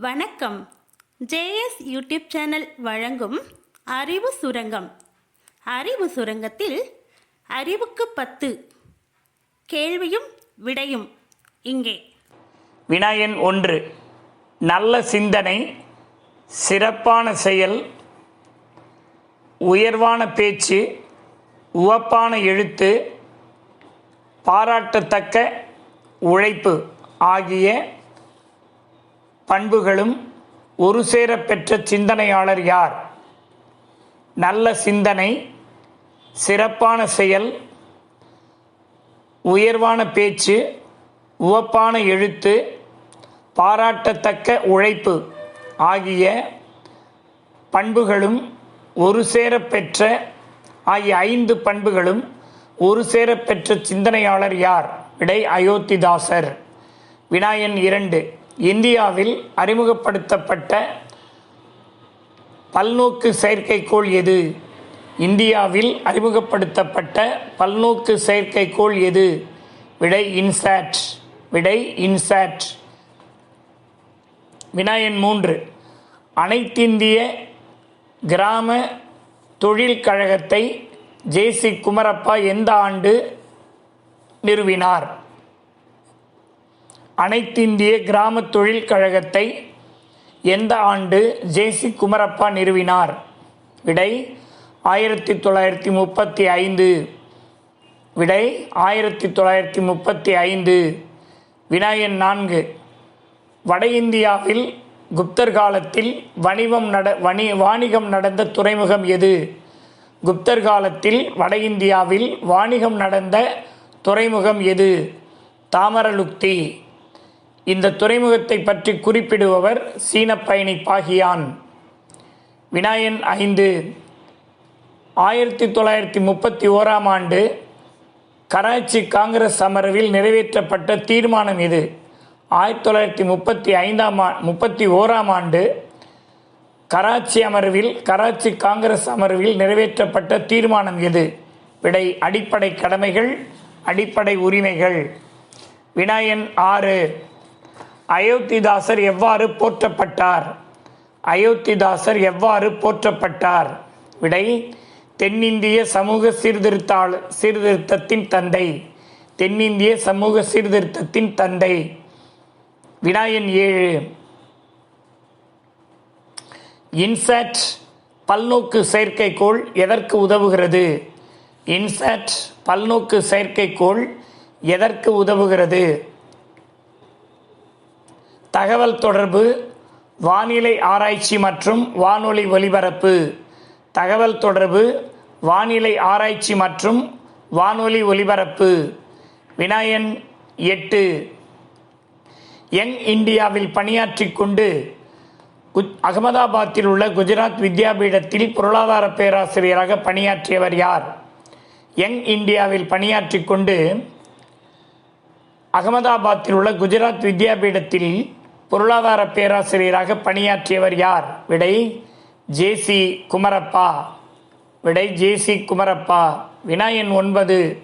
வணக்கம். JS YouTube channel வழங்கும் அறிவு சுரங்கம். அறிவு சுரங்கத்தில் அறிவுக்கு பத்து கேள்வியும் விடையும். இங்கே. வினாயன் ஒன்று நல்ல சிந்தனை சிறப்பான செயல் உயர்வான பேச்சு உவப்பான எழுத்து பாராட்டத்தக்க உழைப்பு ஆகிய பண்புகளும் ஒரு சேர பெற்ற சிந்தனையாளர் யார்? நல்ல சிந்தனை சிறப்பான செயல் உயர்வான பேச்சு உவப்பான எழுத்து பாராட்டத்தக்க உழைப்பு ஆகிய பண்புகளும் ஒரு சேர பெற்ற ஆகிய ஐந்து பண்புகளும் ஒரு சேர பெற்ற சிந்தனையாளர் யார்? விடை அயோத்திதாசர். வினாயன் இரண்டு. இந்தியாவில் அறிமுகப்படுத்தப்பட்ட பல்நோக்கு செயற்கைக்கோள் எது? இந்தியாவில் அறிமுகப்படுத்தப்பட்ட பல்நோக்கு செயற்கைக்கோள் எது? விடை இன்சாட். விடை இன்சாட். வினாயன் மூன்று. அனைத்திந்திய கிராம தொழில் கழகத்தை ஜேசி குமரப்பா எந்த ஆண்டு நிறுவினார்? அனைத்திந்திய கிராம தொழில் கழகத்தை எந்த ஆண்டு ஜேசி குமரப்பா நிறுவினார்? விடை ஆயிரத்தி தொள்ளாயிரத்தி முப்பத்தி ஐந்து. விடை ஆயிரத்தி தொள்ளாயிரத்தி முப்பத்தி ஐந்து. வினாயன் நான்கு. வட இந்தியாவில் குப்தர் காலத்தில் வணிகம் நட வணி வாணிகம் நடந்த துறைமுகம் எது? குப்தர் காலத்தில் வட இந்தியாவில் வாணிகம் நடந்த துறைமுகம் எது? தாமரலுக்தி இந்த துறைமுகத்தை பற்றி குறிப்பிடுபவர் சீன பயணி பாகியான் வினாயன் ஐந்து ஆயிரத்தி தொள்ளாயிரத்தி முப்பத்தி ஓராம் ஆண்டு கராச்சி காங்கிரஸ் அமர்வில் நிறைவேற்றப்பட்ட தீர்மானம் இது. ஆயிரத்தி தொள்ளாயிரத்தி முப்பத்தி ஐந்தாம் ஆ முப்பத்தி ஓராம் ஆண்டு கராச்சி அமர்வில் கராச்சி காங்கிரஸ் அமர்வில் நிறைவேற்றப்பட்ட தீர்மானம் எது விடை அடிப்படை கடமைகள் அடிப்படை உரிமைகள். வினாயன் ஆறு அயோத்திதாசர் எவ்வாறு போற்றப்பட்டார்? அயோத்திதாசர் எவ்வாறு போற்றப்பட்டார்? விடை தென்னிந்திய சமூக சீர்திருத்தாள் சீர்திருத்தத்தின் தந்தை. தென்னிந்திய சமூக சீர்திருத்தத்தின் தந்தை. வினாயன் ஏழு. இன்சாட் பல்நோக்கு செயற்கைக்கோள் எதற்கு உதவுகிறது? இன்சாட் பல்நோக்கு செயற்கைக்கோள் எதற்கு உதவுகிறது? தகவல் தொடர்பு வானிலை ஆராய்ச்சி மற்றும் வானொலி ஒலிபரப்பு. தகவல் தொடர்பு வானிலை ஆராய்ச்சி மற்றும் வானொலி ஒலிபரப்பு. வினாயன் எட்டு. யங் இந்தியாவில் பணியாற்றி கொண்டு அகமதாபாத்தில் உள்ள குஜராத் வித்யாபீடத்தில் பொருளாதார பேராசிரியராக பணியாற்றியவர் யார்? யங் இந்தியாவில் பணியாற்றி கொண்டு அகமதாபாத்தில் உள்ள குஜராத் வித்யாபீடத்தில் பொருளாதார பேராசிரியராக பணியாற்றியவர் யார்? விடை ஜேசி குமரப்பா. விடை ஜேசி குமரப்பா. வினாயன் ஒன்பது.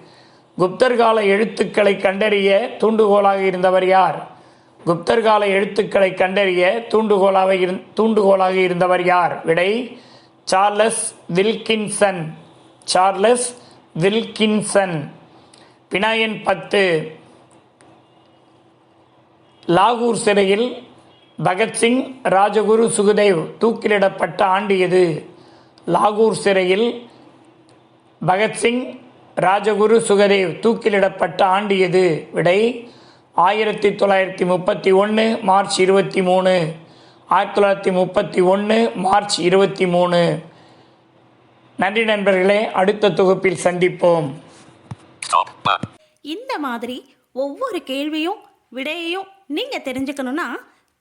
குப்தர் கால எழுத்துக்களை கண்டறிய தூண்டுகோலாக இருந்தவர் யார்? குப்தர் கால எழுத்துக்களை கண்டறிய தூண்டுகோலாக இருந் தூண்டுகோலாக இருந்தவர் யார்? விடை சார்லஸ் வில்கின்சன். Charles Wilkinson. வினாயன் பத்து. லாகூர் சிறையில் பகத்சிங் ராஜகுரு சுகுதேவ் தூக்கிலிடப்பட்ட ஆண்டு எது? லாகூர் சிறையில் பகத்சிங் ராஜகுரு சுகதேவ் தூக்கிலிடப்பட்ட ஆண்டு எது? விடை ஆயிரத்தி தொள்ளாயிரத்தி முப்பத்தி ஒன்று மார்ச் இருபத்தி மூணு. ஆயிரத்தி தொள்ளாயிரத்தி முப்பத்தி ஒன்று மார்ச் இருபத்தி மூணு. நன்றி நண்பர்களே அடுத்த தொகுப்பில் சந்திப்போம். இந்த மாதிரி ஒவ்வொரு கேள்வியும் விடையையும் நீங்கள் தெரிஞ்சுக்கணுன்னா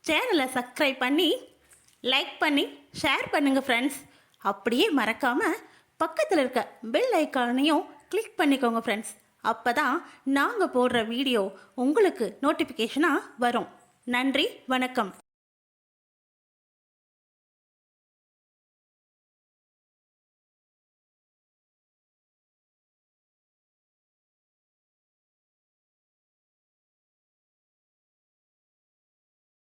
சேனலை சப்ஸ்கிரைப் பண்ணி லைக் பண்ணி ஷேர் பண்ணுங்கள் ஃப்ரெண்ட்ஸ் அப்படியே மறக்காமல் பக்கத்தில் இருக்க பெல் ஐக்கானையும் கிளிக் பண்ணிக்கோங்க ஃப்ரெண்ட்ஸ் அப்போ தான் நாங்கள் போடுற வீடியோ உங்களுக்கு நோட்டிஃபிகேஷனாக வரும். நன்றி வணக்கம்.